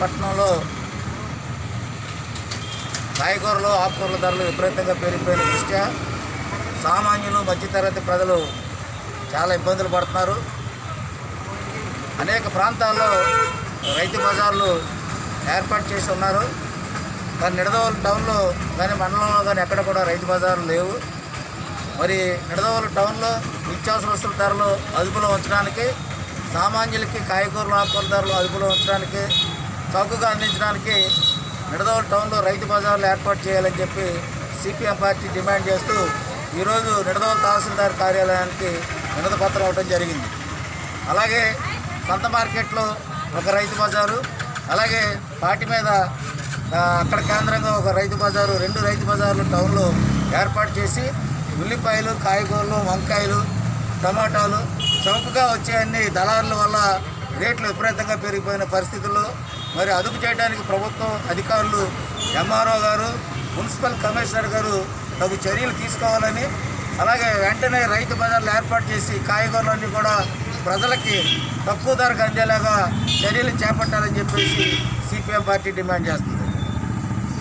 పట్టణంలో కాయగూరలు ఆకుకూరల ధరలు విపరీతంగా పెరిగిపోయిన దృష్ట్యా సామాన్యులు మధ్యతరగతి ప్రజలు చాలా ఇబ్బందులు పడుతున్నారు. అనేక ప్రాంతాల్లో రైతు బజార్లు ఏర్పాటు చేసి ఉన్నారు. కానీ నిడదవోలు టౌన్లో కానీ మండలంలో కానీ ఎక్కడ కూడా రైతు బజార్లు లేవు. మరి నిడదవోలు టౌన్లో నిత్యావసర వస్తువుల ధరలు అదుపులో ఉంచడానికి సామాన్యులకి కాయగూరలు ఆకుకూరల ధరలు అదుపులో ఉంచడానికి చౌకగా అందించడానికి నిడదవోలు టౌన్లో రైతు బజార్లు ఏర్పాటు చేయాలని చెప్పి సిపిఎం పార్టీ డిమాండ్ చేస్తూ ఈరోజు నిడదవోలు తహసీల్దార్ కార్యాలయానికి వినతి పత్రం ఇవ్వడం జరిగింది. అలాగే సంత మార్కెట్లో ఒక రైతు బజారు అలాగే పార్టీ మీద అక్కడ కేంద్రంగా ఒక రైతు బజారు రెండు రైతు బజార్లు టౌన్లో ఏర్పాటు చేసి ఉల్లిపాయలు కాయగూరలు వంకాయలు టమాటాలు చౌకగా వచ్చే అన్ని దళారుల వల్ల రేట్లు విపరీతంగా పెరిగిపోయిన పరిస్థితుల్లో మరి అదుపు చేయడానికి ప్రభుత్వం అధికారులు ఎంఆర్ఓ గారు మున్సిపల్ కమిషనర్ గారు తగు చర్యలు తీసుకోవాలని అలాగే వెంటనే రైతు బజార్లు ఏర్పాటు చేసి కాయగూరలన్నీ కూడా ప్రజలకి తక్కువ ధరకు అందేలాగా చర్యలు చేపట్టాలని చెప్పేసి సిపిఎం పార్టీ డిమాండ్ చేస్తుంది.